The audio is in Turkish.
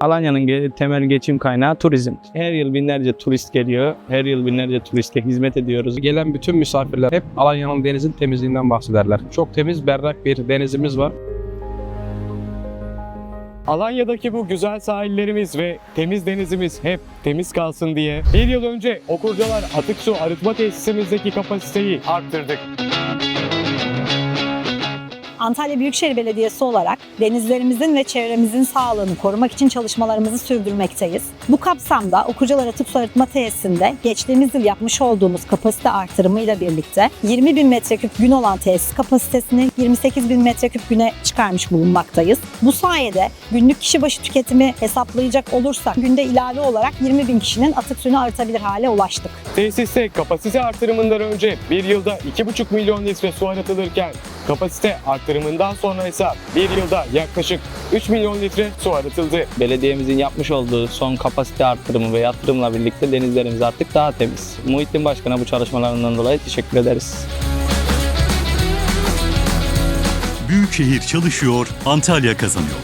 Alanya'nın ge- temel geçim kaynağı turizm. Her yıl binlerce turist geliyor. Her yıl binlerce turiste hizmet ediyoruz. Gelen bütün misafirler hep Alanya'nın denizin temizliğinden bahsederler. Çok temiz, berrak bir denizimiz var. Alanya'daki bu güzel sahillerimiz ve temiz denizimiz hep temiz kalsın diye bir yıl önce Okurcalar Atık Su Arıtma Tesisimizdeki kapasiteyi arttırdık. Antalya Büyükşehir Belediyesi olarak denizlerimizin ve çevremizin sağlığını korumak için çalışmalarımızı sürdürmekteyiz. Bu kapsamda Okurcalar Atık Su Arıtma Tesisinde geçtiğimiz yıl yapmış olduğumuz kapasite artırımıyla birlikte 20 bin metreküp gün olan tesis kapasitesini 28 bin metreküp güne çıkarmış bulunmaktayız. Bu sayede günlük kişi başı tüketimi hesaplayacak olursak günde ilave olarak 20 bin kişinin atık suyunu arıtabilir hale ulaştık. Tesiste kapasite artırımından önce bir yılda 2,5 milyon litre su arıtılırken kapasite artırımından sonra ise bir yılda yaklaşık 3 milyon litre su arıtıldı. Belediyemizin yapmış olduğu son kapasite artırımı ve yatırımla birlikte denizlerimiz artık daha temiz. Muhittin Başkan'a bu çalışmalarından dolayı teşekkür ederiz. Büyükşehir çalışıyor, Antalya kazanıyor.